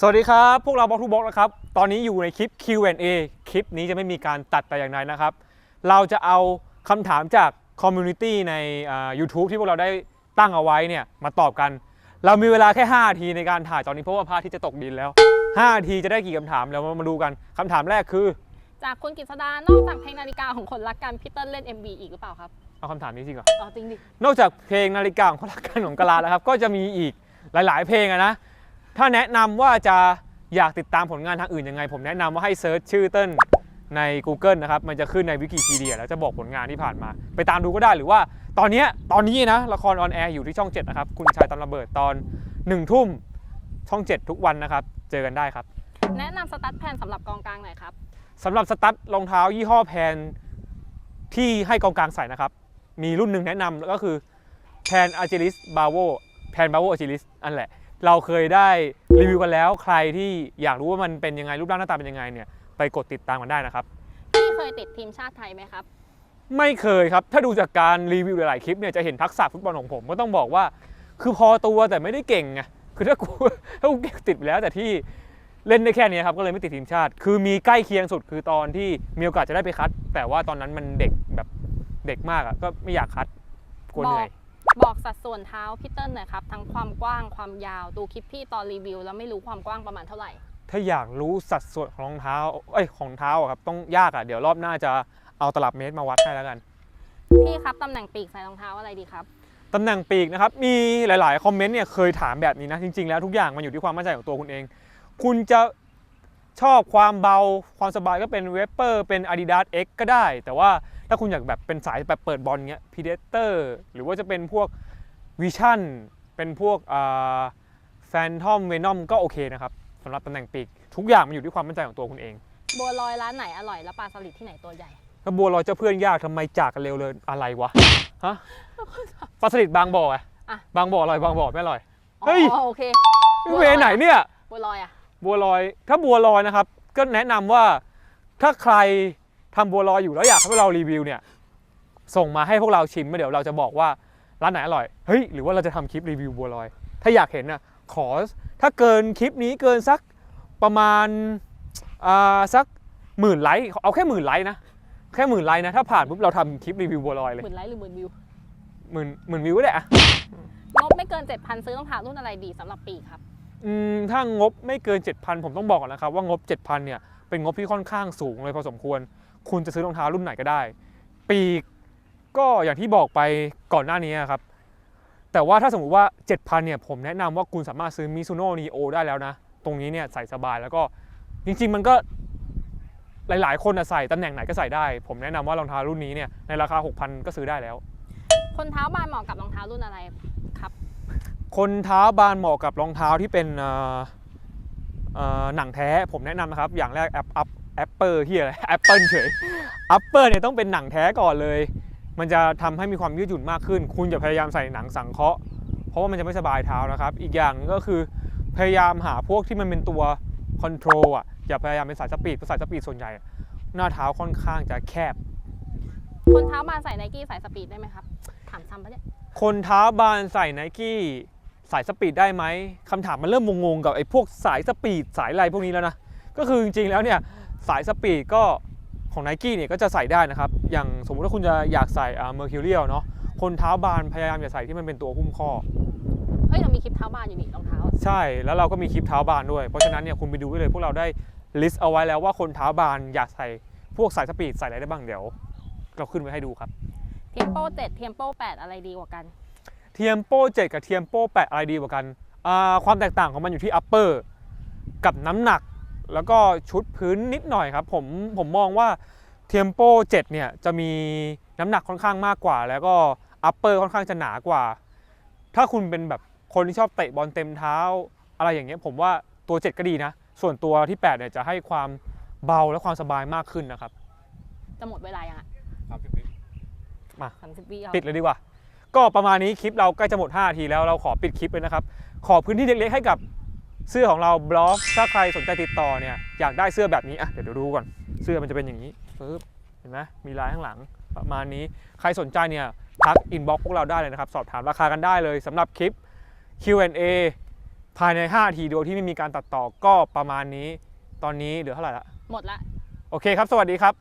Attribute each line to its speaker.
Speaker 1: สวัสดีครับ พวกเราบล็อกทูบล็อกนะครับ ตอนนี้อยู่ในคลิป Q&A คลิปนี้จะไม่มีการตัดแต่อย่างใดนะครับ เราจะเอาคำถามจากคอมมูนิตี้ในอ่า YouTube ที่พวกเราได้ตั้งเอาไว้เนี่ยมาตอบกัน เรามีเวลาแค่5นาทีในการถ่ายตอนนี้เพราะว่าพระอาทิตย์จะตกดินแล้ว5นาทีจะได้กี่คำถามแล้วมาดูกันคำถามแรกคือ
Speaker 2: จากคุณกฤษดานอกจากเพลงนาฬิกาของคนรักกันพี่เติ้ลเล่น MV อีกหรือเปล่าครับ
Speaker 1: เอาคำถามนี้จริงเหรอ
Speaker 2: อ๋อจริงดิ
Speaker 1: นอกจากเพลงนาฬิกาของคนรักกันของกะลาแล้วครับ ก็จะมีอีกหลาย ๆ เพลงอะนะ ถ้าแนะนำว่าจะอยากติดตามผลงานทางอื่นยังไง ผมแนะนำว่าให้เซิร์ชชื่อเติ้ลใน Google นะครับ มันจะขึ้นในวิกิพีเดียแล้วจะบอกผลงานที่ผ่านมา ไปตามดูก็ได้หรือว่าตอนเนี้ยตอนนี้นะ ละครออนแอร์อยู่ที่ช่อง 7 นะครับ คุณชายตอนระเบิดตอน1ทุ่มช่อง 7 ทุกวันนะครับ เจอกันได้ครับ
Speaker 2: แนะนำสตั๊ดแพนสำหรับกองกลางหน่อยครับ
Speaker 1: สำหรับสตั๊ดรองเท้ายี่ห้อแพนที่ให้กองกลางใส่นะครับ มีรุ่นหนึ่งแนะนำก็คือแพนอาร์จิลิสบาโวแพนบาโวอาร์จิลิสอันแหละ เราเคยได้รีวิวกันแล้ว ใครที่อยากรู้ว่ามันเป็นยังไงรูปร่างหน้าตาเป็นยังไงเนี่ยไปกดติดตามกันได้นะครับ
Speaker 2: พี่เคยติดทีมชาติไทยไหมครับ
Speaker 1: ไม่เคยครับ ถ้าดูจากการรีวิวหลายๆคลิปเนี่ยจะเห็นทักษะฟุตบอลของผมก็ต้องบอกว่า คือพอตัวแต่ไม่ได้เก่งไงคือถ้ากูถ้ากูเก่งติดไปแล้วแต่ที่เล่นได้แค่นี้ครับก็เลยไม่ติดทีมชาติ คือมีใกล้เคียงสุดคือตอนที่มีโอกาสจะได้ไปคัด แต่ว่าตอนนั้นมันเด็กแบบเด็กมากอะก็ไม่อยากคัดกลัวเหนื่อย
Speaker 2: บอกสัดส่วนเท้าพี่เติ้ลหน่อยครับทั้งความกว้างความยาวดูคลิปพี่ตอนรีวิว แล้วไม่รู้ความกว้างประมาณเท่าไหร่
Speaker 1: ถ้าอยากรู้สัดส่วนของรองเท้าเอ้ยของเท้าอะครับต้องยากอะเดี๋ยวรอบหน้าจะเอาตลับเมตรมาวัดให้แล้วกัน
Speaker 2: พี่ครับตำแหน่งปีกใส่รองเท้าอะไรดีครับ
Speaker 1: ตำแหน่งปีกนะครับมีหลายๆคอมเมนต์เนี่ยเคยถามแบบนี้นะจริง ๆ แล้วทุกอย่างมันอยู่ที่ความมั่นใจของตัวคุณเอง คุณจะชอบความเบาความสบายก็เป็นเวเปอร์เป็น Adidas X ก็ได้ แต่ว่า ถ้าคุณอยากแบบเป็นสายแบบเปิดบอลเงี้ย Predator หรือว่าจะเป็นพวก Vision เป็นพวกแฟนทอมเวนอมก็โอเคนะครับสำหรับตำแหน่งปีก ทุกอย่างมันอยู่ที่ความมั่นใจของตัวคุณเอง
Speaker 2: บัวลอยร้านไหนอร่อยแล้วปลาสลิดที่ไหนตัวใหญ่
Speaker 1: ถ้าบัวลอยเจ้าเพื่อนยากทำไมจากกันเร็วเลยอะไรวะฮะปลาสลิดบางบ่ออะ
Speaker 2: อะ
Speaker 1: บางบ่ออร่อยบางบ่อไม่อร่อย
Speaker 2: อ๋อ
Speaker 1: เฮ้ย
Speaker 2: โอเค
Speaker 1: เวไหนเนี่ย
Speaker 2: บัวลอยอะ
Speaker 1: บัวลอยถ้าบัวลอยนะครับ ก็แนะนำว่าถ้าใคร ทำบัวลอยอยู่แล้วอยากให้พวกเรารีวิวเนี่ยส่งมาให้พวกเราชิมแล้วเดี๋ยวเราจะบอกว่าร้านไหนอร่อยเฮ้ยหรือว่าเราจะทำคลิปรีวิวบัวลอย ถ้าอยากเห็นนะขอถ้าเกินคลิปนี้เกินสักประมาณอ่าสักหมื่นไลค์เอาแค่หมื่นไลค์นะแค่หมื่นไลค์นะถ้าผ่านปุ๊บเราทำคลิปรีวิวบัวลอยเลย
Speaker 2: หมื่นไลค์หรือหมื่นวิว
Speaker 1: หมื่นหมื่นวิวก็ได้อะ
Speaker 2: งบไม่เกิน 7,000 ซื้อรองเท้ารุ่นอะไรดีสำหรับปีกครับ
Speaker 1: อืมถ้างบไม่เกิน 7,000 ผมต้องบอกก่อนนะครับว่างบ 7,000 เนี่ยเป็นงบที่ค่อนข้างสูงเลยพอสมควร คุณจะซื้อรองเท้ารุ่นไหนก็ได้ ปีกก็อย่างที่บอกไปก่อนหน้านี้ครับ แต่ว่าถ้าสมมุติว่า 7,000เนี่ยผมแนะนำว่าคุณสามารถซื้อ Mizuno Neo ได้แล้วนะ ตรงนี้เนี่ยใส่สบายแล้วก็จริง ๆ มันก็หลาย ๆ คนอะใส่ตำแหน่งไหนก็ใส่ได้ ผมแนะนำว่ารองเท้ารุ่นนี้เนี่ยในราคา 6,000 ก็ซื้อได้แล้ว
Speaker 2: คนเท้าบานเหมาะกับรองเท้ารุ่นอะไรครับ
Speaker 1: คนเท้าบานเหมาะกับรองเท้าที่เป็นเอ่อเอ่อหนังแท้ผมแนะนำนะครับ อย่างแรกแอปอัพแอ ปเปิลที่อะไรแอปเปิลเฉยอัปเปิลเนี่ยต้องเป็นหนังแท้ก่อนเลย มันจะทำให้มีความยืดหยุ่นมากขึ้น คุณอย่าพยายามใส่หนังสังเคราะห์เพราะว่ามันจะไม่สบายเท้านะครับ อีกอย่างหนึงก็คือพยายามหาพวกที่มันเป็นตัวคอนโทรลอะอย่าพยายามเป็นสายสปีดเพราะสายสปีดส่วนใหญ่อะหน้าเท้าค่อนข้างจะแคบ
Speaker 2: คนเท้าบานใส่ไนกี้สายสปีดได้ไหมครับถามซ้ำปะเนี่ย
Speaker 1: คนเท้าบานใส่ไนกี้สายสปีดได้ไหมคำถามมันเริ่มงงๆกับไอ้พวกสายสปีดสายอะไรพวกนี้แล้วนะก็คือจริงๆแล้วเนี่ย สายสปีดก็ของไนกี้เนี่ยก็จะใส่ได้นะครับ อย่างสมมุติว่าคุณจะอยากใส่อ่าเมอร์คิวเรียลเนาะคนเท้าบานพยายามอย่าใส่ที่มันเป็นตัวหุ้มข้อ
Speaker 2: เฮ้ย เรามีคลิปเท้าบานอยู่นี่รองเท้า
Speaker 1: ใช่แล้วเราก็มีคลิปเท้าบานด้วย เพราะฉะนั้นเนี่ยคุณไปดูได้เลย พวกเราได้ลิสต์เอาไว้แล้วว่าคนเท้าบานอยากใส่พวกสายสปีดใส่อะไรได้บ้างเดี๋ยว เราขึ้นไว้ให้ดูครับ
Speaker 2: เทียมโป้7เทียมโป้8อะไรดีกว่ากัน
Speaker 1: เทียมโป้7กับเทียมโป้8อะไรดีกว่ากันอ่าความแตกต่างของมันอยู่ที่ upper กับน้ำหนัก แล้วก็ชุดพื้นนิดหน่อยครับผมผมมองว่าเทียมโป้7เนี่ยจะมีน้ำหนักค่อนข้างมากกว่า แล้วก็ upper ค่อนข้างจะหนากว่า ถ้าคุณเป็นแบบคนที่ชอบเตะบอลเต็มเท้า อะไรอย่างเงี้ยผมว่าตัว 7 ก็ดีนะ ส่วนตัวที่8เนี่ยจะให้ความเบาและความสบายมากขึ้นนะครับ
Speaker 2: จะหมดเวลายังอะ
Speaker 1: มา
Speaker 2: สามสิบวิเอา
Speaker 1: ปิดเลยดีกว่า ก็ประมาณนี้คลิปเราใกล้จะหมด5นาทีแล้วเราขอปิดคลิปเลยนะครับ ขอพื้นที่เล็กๆให้กับ เสื้อของเราบล็อกถ้าใครสนใจติดต่อเนี่ยอยากได้เสื้อแบบนี้อะเดี๋ยวดูก่อนเสื้อมันจะเป็นอย่างนี้ปึ๊บเห็นไหมมีลายข้างหลังประมาณนี้ใครสนใจเนี่ยทักอินบ็อกพวกเราได้เลยนะครับ สอบถามราคากันได้เลยสำหรับคลิป Q&A ภายใน5นาทีโดยที่ไม่มีการตัดต่อก็ประมาณนี้ ตอนนี้เหลือเท่าไหร่ละ
Speaker 2: หมดละ
Speaker 1: โอเคครับ สวัสดีครับ